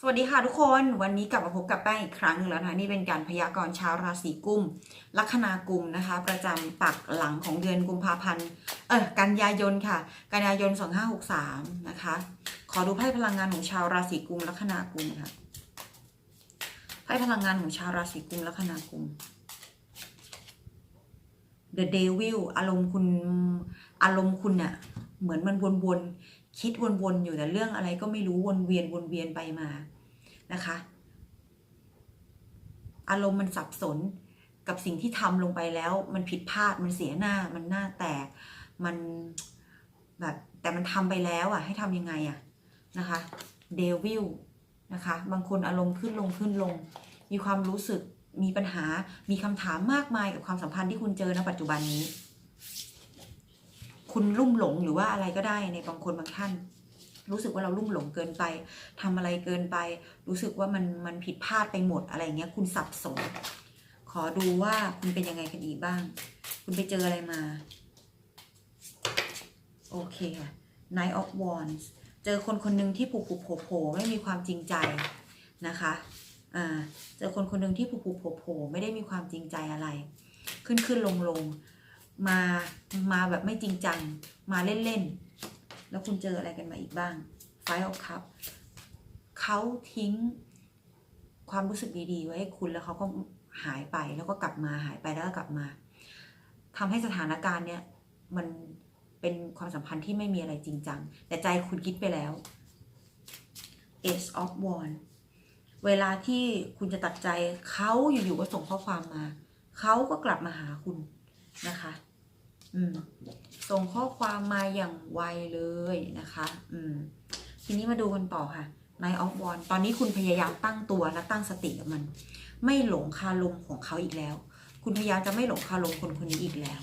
สวัสดีค่ะทุกคนวันนี้กลับมาพบกับแป้งอีกครั้งหนึงแล้วนะคะนี่เป็นการพยากรณ์ชาวราศีกุมลัคนากุมนะคะ ประจำปักหลังของเดือนกุมภาพันธ์เออกันยายนค่ะ กันยายน 2563 นะคะ ขอดูไพ่พลังงานของชาวราศีกุมลัคนากุมค่ะไพ่พลังงานของชาวราศีกุมลัคนากุม The Devil อารมณ์คุณอารมณ์คุณเนี่ยเหมือนมันวนๆ คิดวนๆอยู่แต่เรื่องอะไรก็ไม่รู้วนเวียนวนเวียนไปมานะคะ อารมณ์มันสับสนกับสิ่งที่ทำลงไปแล้ว มันผิดพลาดมันเสียหน้ามันหน้าแตกมันแบบแต่มันทำไปแล้วอะ ให้ทำยังไงอะนะคะเดวิลนะคะ บางคนอารมณ์ขึ้นลงขึ้นลง มีความรู้สึกมีปัญหามีคำถามมากมายกับความสัมพันธ์ที่คุณเจอณปัจจุบันนี้ คุณลุ่มหลงหรือว่าอะไรก็ได้ในบางคนบางท่าน รู้สึกว่าเราลุ่มหลงเกินไปทำอะไรเกินไป รู้สึกว่ามันมันผิดพลาดไปหมดอะไรเงี้ย คุณสับสน ขอดูว่าคุณเป็นยังไงกันอีกบ้าง คุณไปเจออะไรมา โอเคค่ะ Knight of Wands เจอคนคนหนึ่งที่ผูกผูกโผล่ไม่มีความจริงใจนะคะอ่าเจอคนคนหนึ่งที่ผูกผูกโผล่โผล่ไม่ได้มีความจริงใจอะไร ขึ้นขึ้นลงลง มามาแบบไม่จริงจัง มาเล่นๆ แล้วคุณเจออะไรกันมาอีกบ้าง Five of Cup เขาทิ้งความรู้สึกดีๆ ไว้ให้คุณแล้วเขาก็หายไปแล้วก็กลับมาหายไปแล้วก็กลับมาทำให้สถานการณ์เนี้ยมันเป็นความสัมพันธ์ที่ไม่มีอะไรจริงจัง แต่ใจคุณคิดไปแล้ว Ace of Wands เวลาที่คุณจะตัดใจเขาอยู่ๆก็ส่งข้อความมา เขาก็กลับมาหาคุณนะคะ ส่งข้อความมาอย่างไวเลยนะคะอืมทีนี้มาดูกันต่อค่ะ Night of Wands ตอนนี้คุณพยายามตั้งตัวและตั้งสติกับมัน ไม่หลงคาลมของเขาอีกแล้ว คุณพยายามจะไม่หลงคาลมคนคนนี้อีกแล้ว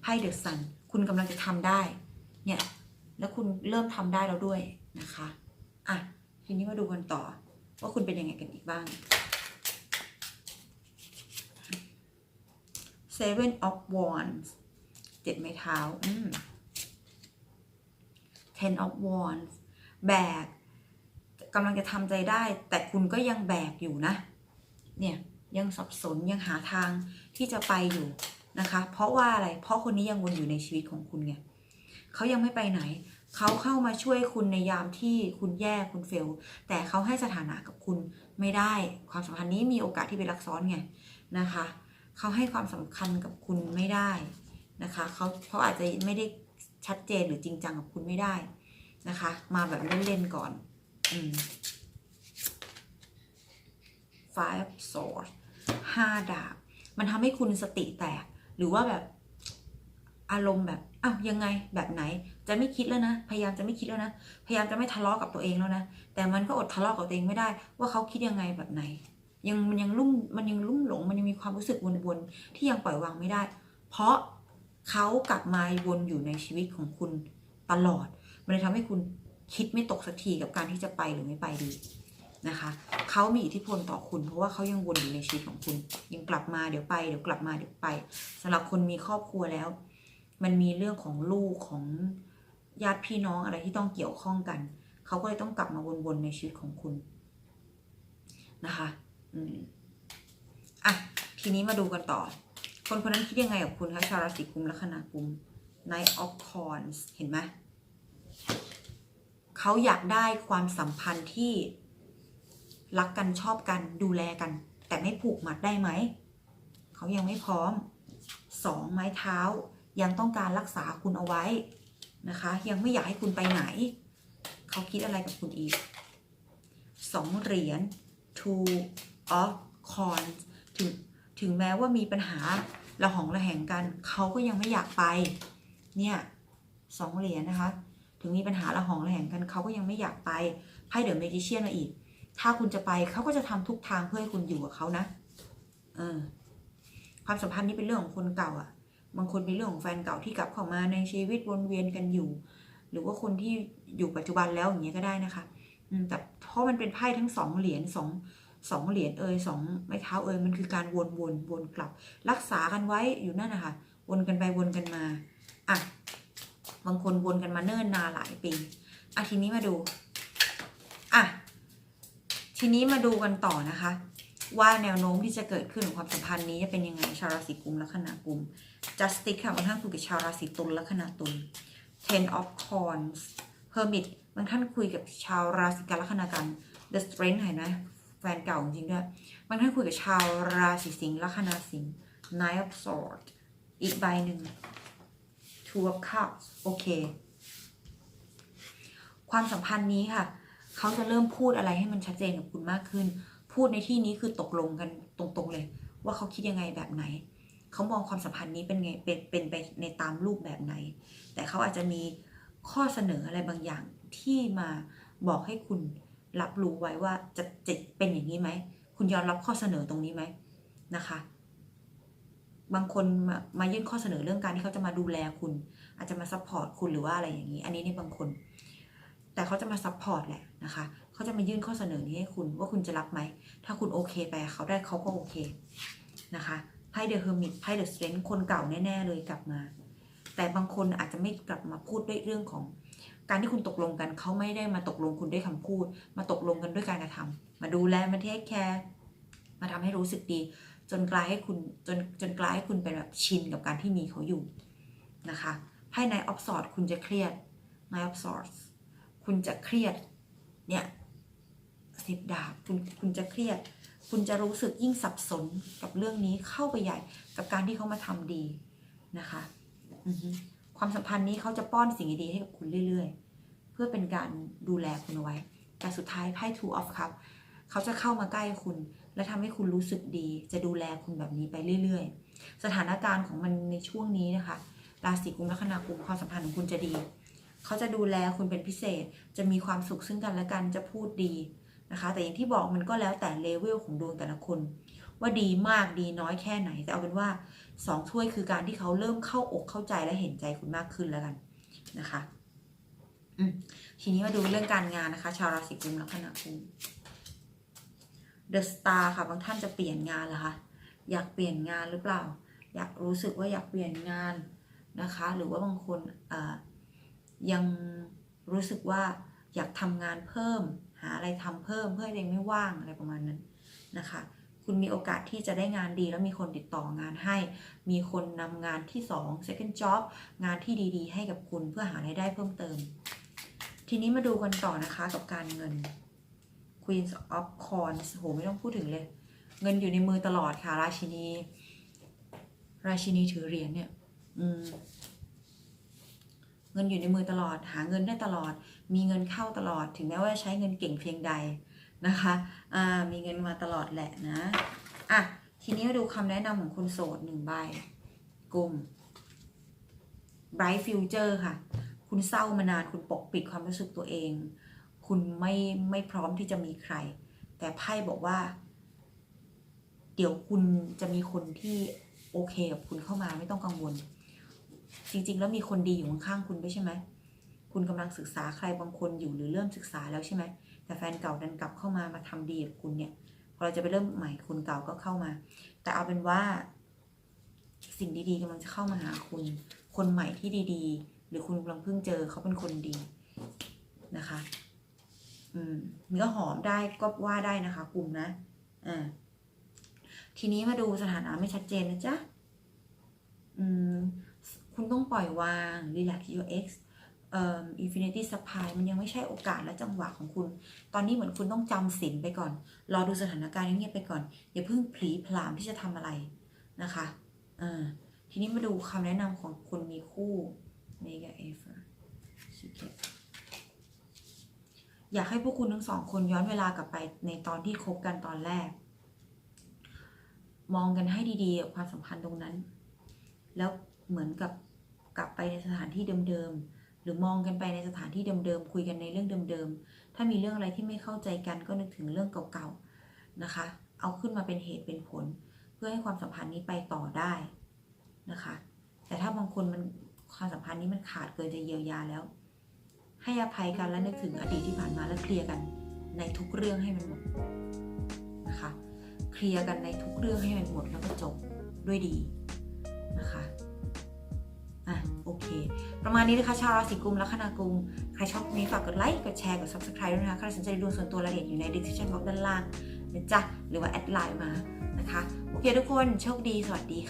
ไพ่เดอะซันคุณกำลังจะทำได้ เนี่ย แล้วคุณเริ่มทำได้แล้วด้วยนะคะอะทีนี้มาดูกันต่อ ว่าคุณเป็นยังไงกันอีกบ้าง Seven of Wands เจ็ดไม้เท้า Ten of Wands แบกกำลังจะทำใจได้ แต่คุณก็ยังแบกอยู่นะ เนี่ยยังสับสนยังหาทางที่จะไปอยู่นะคะ เพราะว่าอะไร เพราะคนนี้ยังวนอยู่ในชีวิตของคุณไงเขายังไม่ไปไหน เขาเข้ามาช่วยคุณในยามที่คุณแย่คุณเฟล แต่เขาให้สถานะกับคุณไม่ได้ ความสัมพันธ์นี้มีโอกาสที่เป็นรักซ้อนไงนะคะ เขาให้ความสำคัญกับคุณไม่ได้ นะคะเขาเขาอาจจะไม่ได้ชัดเจนหรือจริงจังกับคุณไม่ได้นะคะ มาแบบเล่นๆก่อนอืม five sword ห้าดาบ มันทำให้คุณสติแตก หรือว่าแบบอารมณ์แบบอ้าวยังไงแบบไหน จะไม่คิดแล้วนะ พยายามจะไม่คิดแล้วนะ พยายามจะไม่ทะเลาะกับตัวเองแล้วนะ แต่มันก็อดทะเลาะกับตัวเองไม่ได้ ว่าเขาคิดยังไงแบบไหน ยังมันยังลุ่มมันยังลุ่มหลง มันยังมีความรู้สึกวนๆที่ยังปล่อยวางไม่ได้ เพราะ เขากลับมาวนอยู่ในชีวิตของคุณตลอด มันเลยทำให้คุณคิดไม่ตกสักทีกับการที่จะไปหรือไม่ไปดีนะคะเขามีอิทธิพลต่อคุณ เพราะว่าเขายังวนอยู่ในชีวิตของคุณ ยังกลับมาเดี๋ยวไปเดี๋ยวกลับมาเดี๋ยวไปสำหรับคนมีครอบครัวแล้ว มันมีเรื่องของลูกของญาติพี่น้องอะไรที่ต้องเกี่ยวข้องกัน เขาก็เลยต้องกลับมาวนๆในชีวิตของคุณนะคะ อืมอะ ทีนี้มาดูกันต่อ คนคนนั้นคิดยังไงกับคุณคะชาวราศีกุมลัคนากุม Knight of Wands เห็นไหมเขาอยากได้ความสัมพันธ์ที่รักกันชอบกันดูแลกัน แต่ไม่ผูกมัดได้ไหม เขายังไม่พร้อมสองไม้เท้ายังต้องการรักษาคุณเอาไว้นะคะ ยังไม่อยากให้คุณไปไหน เขาคิดอะไรกับคุณอีกสองเหรียญ two of coins ถึงถึงแม้ว่ามีปัญหา ระหองระแหงกันเขาก็ยังไม่อยากไป เนี่ยสองเหรียญนะคะ ถึงมีปัญหาระหองระแหงกันเขาก็ยังไม่อยากไปไพ่เดอะเมจิเชียนมาอีก ถ้าคุณจะไปเขาก็จะทำทุกทางเพื่อให้คุณอยู่กับเขานะ เออ ความสัมพันธ์นี้เป็นเรื่องของคนเก่าอะ่ะ บางคนเป็นเรื่องของแฟนเก่าที่กลับเข้ามาในชีวิตวนเวียนกันอยู่ หรือว่าคนที่อยู่ปัจจุบันแล้วอย่างเงี้ยก็ได้นะคะ อืมแต่เพราะมันเป็นไพ่ทั้งสองเหรียญสอง สองเหรียญเอ่ยสองไม้เท้าเอ่ยมันคือการวนวนวนกลับ รักษากันไว้อยู่นั่นนะคะวนกันไปวนกันมาอะบางคนวนกันมาเนิ่นนานหลายปีอะทีนี้มาดูอะทีนี้มาดูกันต่อนะคะ ว่าแนวโน้มที่จะเกิดขึ้นของความสัมพันธ์นี้จะเป็นยังไงชาวราศีกุมลัคนากุม justice ค่ะบางท่านคุยกับชาวราศีตุลลัคนาตุล ten of coins hermit บางท่านคุยกับชาวราศีกันลัคนากัน the strength เห็นไหม แฟนเก่าจริงด้วยบางท่านคุยกับชาวราศีสิงห์ลัคนาสิงห์ nine of swords อีกใบหนึ่ง two of cups โอเค ความสัมพันธ์นี้ค่ะ เขาจะเริ่มพูดอะไรให้มันชัดเจนกับคุณมากขึ้น พูดในที่นี้คือตกลงกันตรงๆเลย ว่าเขาคิดยังไงแบบไหน เขามองความสัมพันธ์นี้เป็นไงเป็นเป็นไปในตามรูปแบบไหน แต่เขาอาจจะมีข้อเสนออะไรบางอย่างที่มาบอกให้คุณ รับรู้ไว้ว่าจะจะเป็นอย่างนี้ไหม คุณยอมรับข้อเสนอตรงนี้ไหมนะคะ บางคนมามายื่นข้อเสนอเรื่องการที่เขาจะมาดูแลคุณ อาจจะมาซัพพอร์ตคุณหรือว่าอะไรอย่างนี้ อันนี้ในบางคน แต่เขาจะมาซัพพอร์ตแหละนะคะเขาจะมายื่นข้อเสนอนี้ให้คุณว่าคุณจะรับไหม ถ้าคุณโอเคไปเขาได้เขาก็โอเคนะคะไพ่เดอะเฮอร์มิตไพ่เดอะสเตรนคนเก่าแน่ ๆ เลยกลับมา แต่บางคนอาจจะไม่กลับมาพูดด้วยเรื่องของ การที่คุณตกลงกันเขาไม่ได้มาตกลงคุณด้วยคำพูด มาตกลงกันด้วยการกระทำมาดูแลมาเทคแคร์มาทำให้รู้สึกดี จนกลายให้คุณจนจนกลายให้คุณเป็นแบบชินกับการที่มีเขาอยู่นะคะไพ่ในออฟสอดคุณจะเครียดในออฟสอดคุณจะเครียดเนี่ยสิบดาบคุณคุณจะเครียด คุณจะรู้สึกยิ่งสับสนกับเรื่องนี้เข้าไปใหญ่กับการที่เขามาทำดีนะคะ อือ ความสัมพันธ์นี้เขาจะป้อนสิ่งดีๆให้กับคุณเรื่อย ๆ เพื่อเป็นการดูแลคุณเอาไว้ แต่สุดท้ายไพ่ two of cup เขาจะเข้ามาใกล้คุณ และทำให้คุณรู้สึกดี จะดูแลคุณแบบนี้ไปเรื่อย ๆ สถานการณ์ของมันในช่วงนี้นะคะราศีกุมลัคนากุมความสัมพันธ์ของคุณจะดี เขาจะดูแลคุณเป็นพิเศษ จะมีความสุขซึ่งกันและกันจะพูดดีนะคะ แต่อย่างที่บอกมันก็แล้วแต่เลเวลของดวงแต่ละคน ว่าดีมากดีน้อยแค่ไหนแต่เอาเป็นว่า สองถ้วยคือการที่เขาเริ่มเข้าอกเข้าใจและเห็นใจคุณมากขึ้นแล้วกันนะคะทีนี้มาดูเรื่องการงานนะคะ ชาวราศีกุมลัคนากุม The Star ค่ะบางท่านจะเปลี่ยนงานเหรอคะอยากเปลี่ยนงานหรือเปล่า อยากรู้สึกว่าอยากเปลี่ยนงานนะคะ หรือว่าบางคนยังรู้สึกว่าอยากทำงานเพิ่ม หาอะไรทำเพิ่มเพื่อเองไม่ว่างอะไรประมาณนั้นนะคะ คุณมีโอกาสที่จะได้งานดี แล้วมีคนติดต่องานให้ มีคนนำงานที่ 2 second job งานที่ดีๆ ให้กับคุณเพื่อหารายได้เพิ่มเติม ทีนี้มาดูกันต่อนะคะกับการเงิน Queen of Coins โหไม่ต้องพูดถึงเลย เงินอยู่ในมือตลอดค่ะ ราชินี ราชินีถือเหรียญเนี่ย อืมเงินอยู่ในมือตลอด หาเงินได้ตลอด มีเงินเข้าตลอด ถึงแม้ว่าจะใช้เงินเก่งเพียงใด นะคะอ่ามีเงินมาตลอดแหละนะอะทีนี้มาดูคำแนะนำของคนโสดหนึ่งใบกลุ่ม Bright Future ค่ะ คุณเศร้ามานานคุณปกปิดความรู้สึกตัวเอง คุณไม่ไม่พร้อมที่จะมีใคร แต่ไพ่บอกว่า เดี๋ยวคุณจะมีคนที่โอเคกับคุณเข้ามาไม่ต้องกังวล จริง ๆ แล้วมีคนดีอยู่ข้างๆคุณด้วยใช่ไหมคุณกำลังศึกษาใครบางคนอยู่หรือเริ่มศึกษาแล้วใช่ไหม แต่แฟนเก่าดันกลับเข้ามามาทำดีกับคุณเนี่ยพอเราจะไปเริ่มใหม่คนเก่าก็เข้ามา แต่เอาเป็นว่าสิ่งดีๆกำลังจะเข้ามาหาคุณ คนใหม่ที่ดีๆ หรือคุณกำลังเพิ่งเจอเขาเป็นคนดีนะคะ อืมเนื้อหอมได้ก็ว่าได้นะคะ กลุ่มนะอ่าทีนี้มาดูสถานะไม่ชัดเจนนะจ๊ะอืมคุณต้องปล่อยวาง relax your ex อ่อ infinity supply มันยังไม่ใช่โอกาสและจังหวะของคุณ ตอนนี้เหมือนคุณต้องจำศีลไปก่อน รอดูสถานการณ์เงียบไปก่อน อย่าเพิ่งผลีผลามที่จะทำอะไรนะคะทีนี้มาดูคำแนะนำของคนมีคู่ mega ever secret อยากให้พวกคุณทั้งสองคนย้อนเวลากลับไปในตอนที่คบกันตอนแรก มองกันให้ดีๆกับความสัมพันธ์ตรงนั้น แล้วเหมือนกับกลับไปในสถานที่เดิมๆ หรือมองกันไปในสถานที่เดิมๆคุยกันในเรื่องเดิมๆ ถ้ามีเรื่องอะไรที่ไม่เข้าใจกันก็นึกถึงเรื่องเก่าๆนะคะ เอาขึ้นมาเป็นเหตุเป็นผล เพื่อให้ความสัมพันธ์นี้ไปต่อได้นะคะ แต่ถ้าบางคนมันความสัมพันธ์นี้มันขาดเกินจะเยียวยาแล้ว ให้อภัยกันและนึกถึงอดีตที่ผ่านมาแล้วเคลียร์กันในทุกเรื่องให้มันหมดนะคะ เคลียร์กันในทุกเรื่องให้มันหมดแล้วก็จบด้วยดีนะคะ อะโอเค ประมาณนี้นะคะชาวราศีกุมและคณากุม ใครชอบนี้ฝากกดไลค์กดแชร์กด subscribe ด้วยนะคะใครสนใจดูส่วนตัวรายละเอียดอยู่ใน description box ด้านล่างนะจ๊ะหรือว่าแอดไลน์มานะคะ โอเคทุกคนโชคดีสวัสดีค่ะ